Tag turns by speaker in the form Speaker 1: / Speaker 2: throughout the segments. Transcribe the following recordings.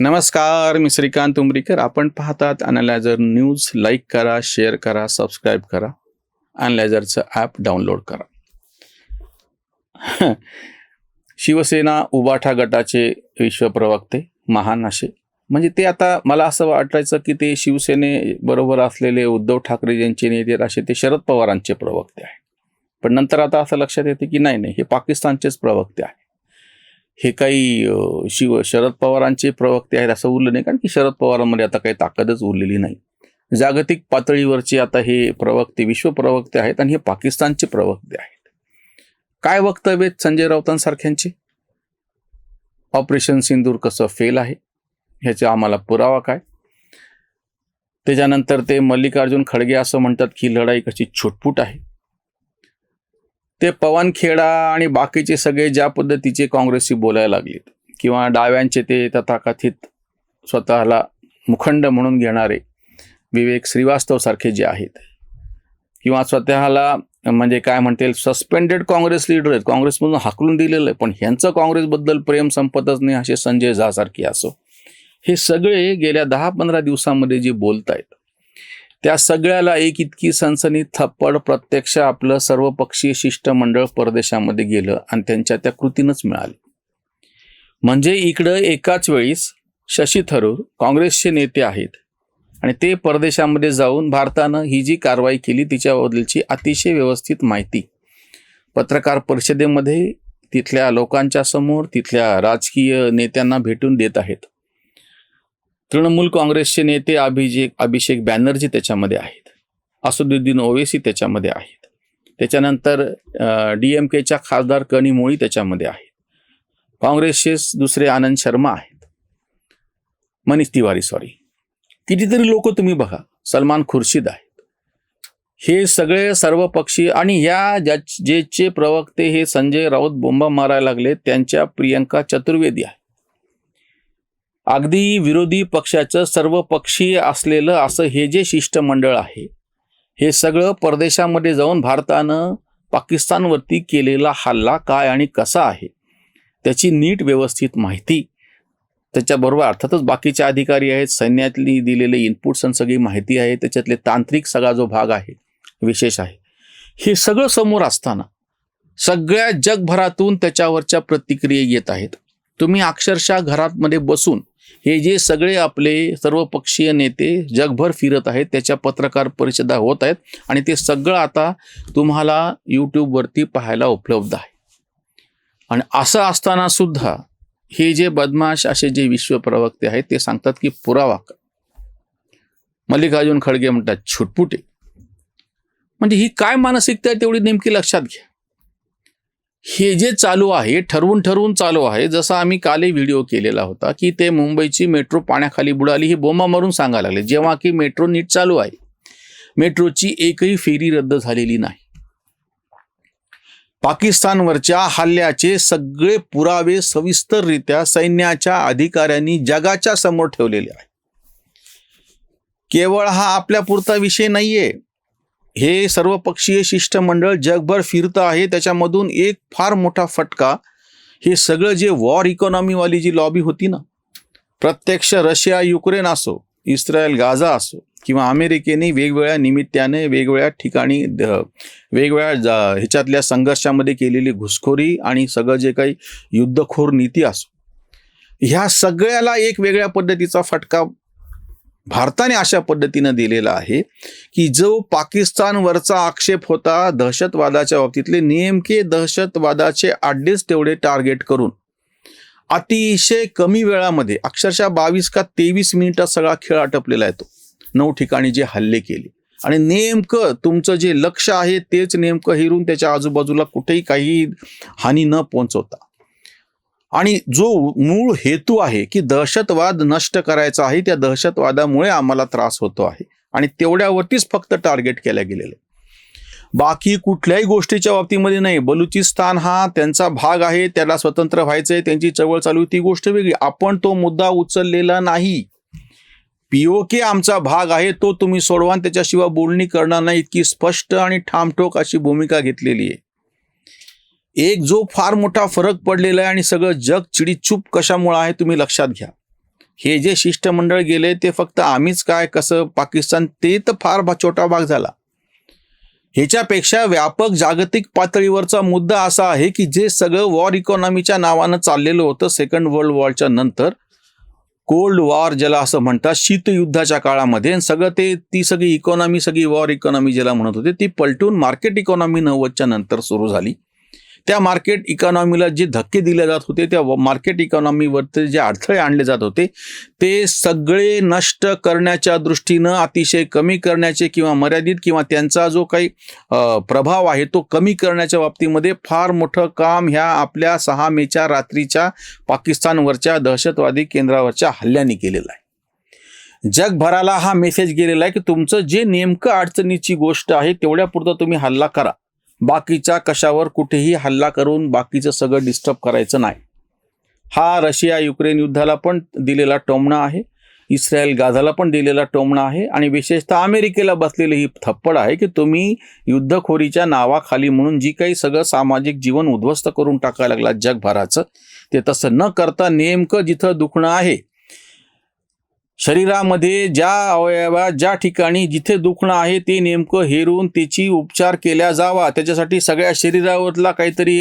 Speaker 1: नमस्कार मी श्रीकांत उमरीकर. आपण पाहतात अनालायझर न्यूज लाईक करा शेअर करा सबस्क्राईब करा. अनालायझरचं ॲप डाउनलोड करा. शिवसेना उबाठा गटाचे विश्वप्रवक्ते महान असे. म्हणजे ते आता मला असं वाटायचं की ते शिवसेने बरोबर असलेले उद्धव ठाकरे ज्यांचे नेते असे ते शरद पवारांचे प्रवक्ते आहे पण नंतर आता असं लक्षात येते की नाही नाही हे पाकिस्तानचेच प्रवक्ते आहे हे काही शिव शरद पवारांचे प्रवक्ते आहेत असं उरलं नाही. कारण की शरद पवारांमध्ये आता काही ताकदच उरलेली नाही. जागतिक पातळीवरचे आता हे प्रवक्ते विश्व प्रवक्ते आहेत आणि हे पाकिस्तानचे प्रवक्ते आहेत. काय वक्तव्य संजय राऊतांसारख्यांचे? ऑपरेशन सिंदूर कसं फेल आहे? ह्याचा आम्हाला पुरावा काय? त्याच्यानंतर ते मल्लिकार्जुन खडगे असं म्हणतात की लढाई कशी छुटपुट आहे? ते पवनखेडा आणि बाकीचे सगळे ज्या पद्धतीचे काँग्रेसशी बोलायला लागलेत किंवा डाव्यांचे ते तथाकथित स्वतःला मुखंड म्हणून घेणारे विवेक श्रीवास्तव सारखे जे आहेत किंवा स्वतःला म्हणजे काय म्हणतील सस्पेंडेड काँग्रेस लीडर आहेत. काँग्रेसमधून हाकलून दिलेलं आहे पण ह्यांचं काँग्रेसबद्दल प्रेम संपतच नाही असे संजय झा सारखे असो. हे सगळे गेल्या दहा पंधरा दिवसामध्ये जे बोलत आहेत त्या सगळ्याला एक इतकी सनसनी थप्पड प्रत्यक्ष आपलं सर्वपक्षीय शिष्टमंडळ परदेशामध्ये गेलं आणि त्यांच्या त्या कृतीनंच मिळाली. म्हणजे इकडं एकाच वेळीस शशी थरूर काँग्रेसचे नेते आहेत आणि ते परदेशामध्ये जाऊन भारतानं ही जी कारवाई केली तिच्याबद्दलची अतिशय व्यवस्थित माहिती. पत्रकार परिषदेमध्ये तिथल्या लोकांच्या समोर तिथल्या राजकीय नेत्यांना भेटून देत आहेत. तृणमूल काँग्रेसचे नेते अभिषेक अभिषेक बॅनर्जी त्याच्यामध्ये आहेत. असदुद्दीन ओवेसी त्याच्यामध्ये आहेत. त्याच्यानंतर डी एम केच्या खासदार कणीमोळी त्याच्यामध्ये आहेत. काँग्रेसचे दुसरे आनंद शर्मा आहेत. मनीष तिवारी सॉरी कितीतरी लोक तुम्ही बघा सलमान खुर्शीद आहेत. हे सगळे सर्व पक्षी आणि या ज्या जेचे प्रवक्ते हे संजय राऊत बोंबा मारायला लागले त्यांच्या प्रियंका चतुर्वेदी आहेत. अगदी विरोधी पक्षाचं सर्वपक्षीय असलेलं असं हे जे शिष्टमंडळ आहे हे सगळं परदेशामध्ये जाऊन भारतानं पाकिस्तानवरती केलेला हल्ला काय आणि कसा आहे त्याची नीट व्यवस्थित माहिती त्याच्याबरोबर अर्थातच बाकीचे अधिकारी आहेत सैन्यातली दिलेले इनपुट्स आणि सगळी माहिती आहे त्याच्यातले तांत्रिक सगळा जो भाग आहे विशेष आहे हे सगळं समोर असताना सगळ्या जगभरातून त्याच्यावरच्या प्रतिक्रिया येत आहेत. तुम्ही अक्षरशः घरातमध्ये बसून हे जे सगळे आपले सर्वपक्षीय नेते जगभर फिरत आहेत त्याच्या पत्रकार परिषदा होत आहेत आणि ते सगळं आता तुम्हाला यूट्यूबवरती पाहायला उपलब्ध आहे. आणि असं असताना सुद्धा हे जे बदमाश असे जे विश्व प्रवक्ते आहेत ते सांगतात की पुरावा मल्लिकार्जुन खडगे म्हणतात छुटपुटे म्हणजे ही काय मानसिकता आहे तेवढी नेमकी लक्षात घ्या. हे जे चालू आहे ठरवून ठरवून चालू आहे जसं आम्ही कालही व्हिडिओ केलेला होता की ते मुंबईची मेट्रो पाण्याखाली बुडाली ही बोंबा मारून सांगायला लागले. जेव्हा की मेट्रो नीट चालू आहे मेट्रोची एकही फेरी रद्द झालेली नाही. पाकिस्तानवरच्या हल्ल्याचे सगळे पुरावे सविस्तररित्या सैन्याच्या अधिकाऱ्यांनी जगाच्या समोर ठेवलेले आहे केवळ हा आपल्या पुरता विषय नाहीये. हे सर्वपक्षीय शिष्टमंडळ जगभर फिरतं आहे. त्याच्यामधून एक फार मोठा फटका. हे सगळं जे वॉर इकॉनॉमीवाली जी लॉबी होती ना प्रत्यक्ष रशिया युक्रेन असो इस्रायल गाझा असो किंवा अमेरिकेने वेगवेगळ्या निमित्ताने वेगवेगळ्या ठिकाणी द- वेगवेगळ्या जा- ह्याच्यातल्या संघर्षामध्ये केलेली घुसखोरी आणि सगळं जे काही युद्धखोर नीती असो ह्या सगळ्याला एक वेगळ्या पद्धतीचा फटका भारताने अशा पद्धतीनं दिलेला आहे की जो पाकिस्तानवरचा आक्षेप होता दहशतवादाच्या बाबतीतले नेमके दहशतवादाचे अड्डेच तेवढे टार्गेट करून अतिशय कमी वेळामध्ये अक्षरशः बावीस का तेवीस मिनिटात सगळा खेळ आटपलेला आहे तो. नऊ ठिकाणी जे हल्ले केले. आणि नेमकं तुमचं जे लक्ष आहे तेच नेमकं हिरून त्याच्या आजूबाजूला कुठेही काही हानी न पोहोचवता. आणि जो मूळ हेतू आहे की दहशतवाद नष्ट करायचा आहे त्या दहशतवादामुळे आम्हाला त्रास होतो आहे. आणि तेवढ्यावरतीच फक्त टार्गेट केल्या गेलेलं आहे. बाकी कुठल्याही गोष्टीच्या बाबतीमध्ये नाही. बलुचिस्तान हा त्यांचा भाग आहे त्याला स्वतंत्र व्हायचं आहे त्यांची चळवळ चालू ती गोष्ट वेगळी. आपण तो मुद्दा उचललेला नाही. पीओके आमचा भाग आहे तो तुम्ही सोडवा त्याच्याशिवाय बोलणी करणार नाही. इतकी स्पष्ट आणि ठामठोक अशी भूमिका घेतलेली आहे. एक जो फार मोठा फरक पडलेला आहे आणि सगळं जग चिडीचूप कशामुळं आहे तुम्ही लक्षात घ्या. हे जे शिष्टमंडळ गेले ते फक्त आम्हीच काय कसं पाकिस्तान ते तर फार छोटा भाग झाला. ह्याच्यापेक्षा व्यापक जागतिक पातळीवरचा मुद्दा असा आहे की जे सगळं वॉर इकॉनॉमीच्या नावानं चाललेलं होतं सेकंड वर्ल्ड वॉरच्या नंतर कोल्ड वॉर ज्याला असं म्हणतात शीतयुद्धाच्या काळामध्ये सगळं ते ती सगळी इकॉनॉमी सगळी वॉर इकॉनॉमी ज्याला म्हणत होते ती पलटून मार्केट इकॉनॉमी नव्वदच्या नंतर सुरू झाली. त्या मार्केट इकॉनॉमीला जे धक्के दिले जात होते त्या मार्केट इकॉनॉमीवरती जे अडथळे आणले जात होते ते सगळे नष्ट करण्याच्या दृष्टीनं अतिशय कमी करण्याचे किंवा मर्यादित किंवा त्यांचा जो काही प्रभाव आहे तो कमी करण्याच्या बाबतीमध्ये फार मोठं काम ह्या आपल्या सहा मेच्या रात्रीच्या पाकिस्तानवरच्या दहशतवादी केंद्रावरच्या हल्ल्याने केलेला आहे. जगभराला हा मेसेज गेलेला आहे की तुमचं जे नेमकं अडचणीची गोष्ट आहे तेवढ्यापुरतं तुम्ही हल्ला करा. बाकीच्या कशावर कुठेही हल्ला करून बाकीचं सगळं डिस्टर्ब करायचं नाही. हा रशिया युक्रेन युद्धाला पण दिलेला टोमणा आहे. इस्रायल गाझाला पण दिलेला टोमणा आहे. आणि विशेषतः अमेरिकेला बसलेली ही थप्पड आहे की तुम्ही युद्धखोरीच्या नावाखाली म्हणून जी काही सगळं सामाजिक जीवन उद्ध्वस्त करून टाकायला लागला जगभराचं ते तसं न करता नेमकं जिथं दुखणं आहे शरीरामध्ये ज्या अवयवात ज्या ठिकाणी जिथे दुखणं आहे ते नेमकं हेरून त्याची उपचार केल्या जावा. त्याच्यासाठी सगळ्या शरीरावरला काहीतरी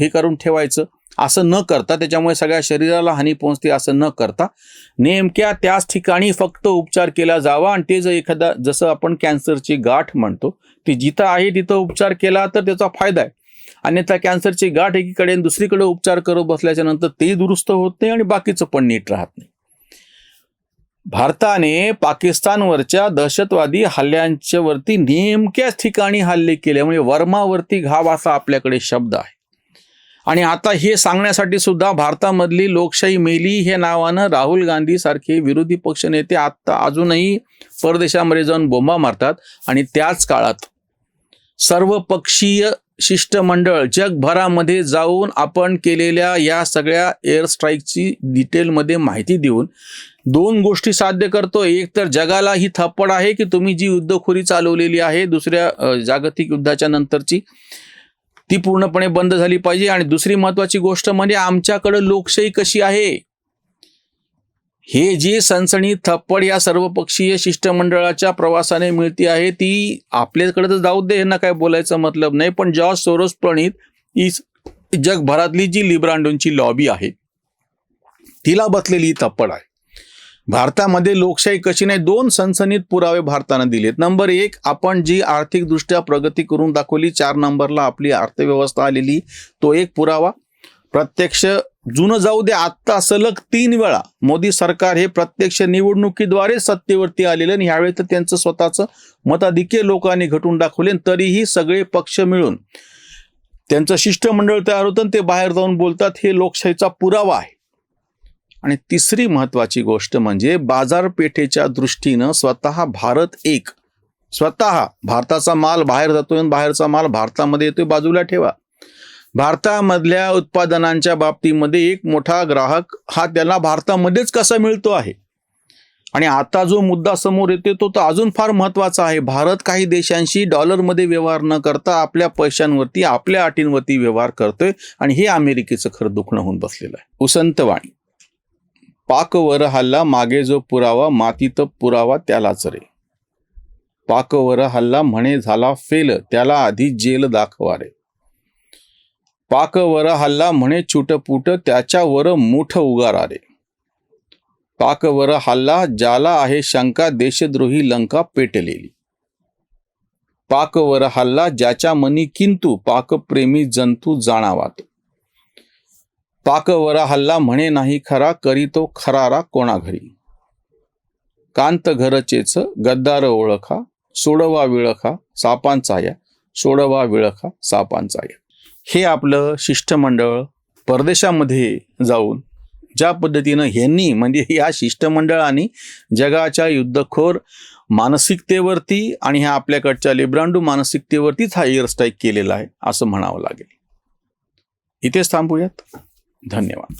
Speaker 1: हे करून ठेवायचं. असं न करता त्याच्यामुळे सगळ्या शरीराला हानी पोहोचते असं न करता नेमक्या त्याच ठिकाणी फक्त उपचार केला जावा. आणि ते जर एखादा जसं आपण कॅन्सरची गाठ म्हणतो ती जिथं आहे तिथं उपचार केला तर त्याचा फायदा आहे. अन्यथा कॅन्सरची गाठ एकीकडे दुसरीकडे उपचार करत बसल्याच्या नंतर तेही दुरुस्त होत नाही आणि बाकीचं पण नीट राहत नाही. भारताने पाकिस्तानवरच्या दहशतवादी हल्ल्यांच्या वरती नेमक्याच ठिकाणी हल्ले केल्यामुळे म्हणजे वर्मावरती घाव असा आपल्याकडे शब्द आहे. आणि आता हे सांगण्यासाठी सुद्धा भारतामधली लोकशाही मेली हे नावानं राहुल गांधी सारखे विरोधी पक्षनेते आत्ता अजूनही परदेशामध्ये जाऊन बोंबा मारतात. आणि त्याच काळात सर्वपक्षीय शिष्टमंडळ जगभरामध्ये जाऊन आपण केलेल्या या सगळ्या एअर स्ट्राईकची डिटेलमध्ये माहिती देऊन दोन गोष्टी साध्य करतो. एक तर जगाला ही थप्पड आहे की तुम्ही जी युद्धखोरी चालवलेली आहे दुसऱ्या जागतिक युद्धाच्या नंतरची ती पूर्णपणे बंद झाली पाहिजे. आणि दुसरी महत्वाची गोष्ट म्हणजे आमच्याकडं लोकशाही कशी आहे? हे जी सनसणी थप्पड या सर्वपक्षीय शिष्टमंडळाच्या प्रवासाने मिळती आहे ती आपल्याकडे तर जाऊ दे यांना काय बोलायचं मतलब नाही पण जॉर्ज सोरोस प्रणित ही जगभरातली जी लिब्रांडोंची लॉबी आहे तिला बसलेली ही थप्पड आहे. भारतामध्ये लोकशाही कशी नाही दोन सनसनीत पुरावे भारतानं दिलेत. नंबर एक आपण जी आर्थिकदृष्ट्या प्रगती करून दाखवली चार नंबरला आपली अर्थव्यवस्था आलेली तो एक पुरावा. प्रत्यक्ष जुनं जाऊ दे आत्ता सलग तीन वेळा मोदी सरकार हे प्रत्यक्ष निवडणुकीद्वारे सत्तेवरती आलेलं आणि ह्यावेळी तर त्यांचं स्वतःचं मताधिक्य लोकांनी घटून दाखवले आणि तरीही सगळे पक्ष मिळून त्यांचं शिष्टमंडळ तयार होतं आणि ते बाहेर जाऊन बोलतात हे लोकशाहीचा पुरावा आहे. आणि तिसरी महत्वाची गोष्ट म्हणजे बाजारपेठेच्या दृष्टीनं स्वतः भारत एक. स्वतः भारताचा माल बाहेर जातोय आणि बाहेरचा माल भारतामध्ये येतोय बाजूला ठेवा. भारतामधल्या उत्पादनांच्या बाबतीमध्ये एक मोठा ग्राहक हा त्याला भारतामध्येच कसा मिळतो आहे? आणि आता जो मुद्दा समोर येतो तो तर अजून फार महत्त्वाचा आहे. भारत काही देशांशी डॉलरमध्ये व्यवहार न करता आपल्या पैशांवरती आपल्या अटींवरती व्यवहार करतोय आणि हे अमेरिकेचं खरं दुखणं होऊन बसलेलं आहे. उसंतवाणी पाकवर हल्ला मागे जो पुरावा मातीत पुरावा त्यालाच रे. पाकवर हल्ला म्हणे झाला फेल त्याला आधी जेल दाखवा रे. पाकवर हल्ला म्हणे छुटपुट त्याच्यावर मोठ उगारा रे पाकवर हल्ला ज्याला आहे शंका देशद्रोही लंका पेटलेली. पाकवर हल्ला ज्याच्या मनी किंतु पाकप्रेमी जंतू जाणावात. पाकवर हल्ला म्हणे नाही खरा करी तो खरारा कोणा घरी. कांत घरचेच गद्दार ओळखा सोडवा विळखा सापांचा या सोडवा विळखा सापांचा या. हे आपलं शिष्टमंडळ परदेशामध्ये जाऊन ज्या पद्धतीनं ह्यांनी म्हणजे या शिष्टमंडळाने जगाच्या युद्धखोर मानसिकतेवरती आणि ह्या आपल्याकडच्या लिब्रांडू मानसिकतेवरतीच हा एअरस्ट्राईक केलेला आहे असं म्हणावं लागेल. इथेच थांबूयात. धन्यवाद.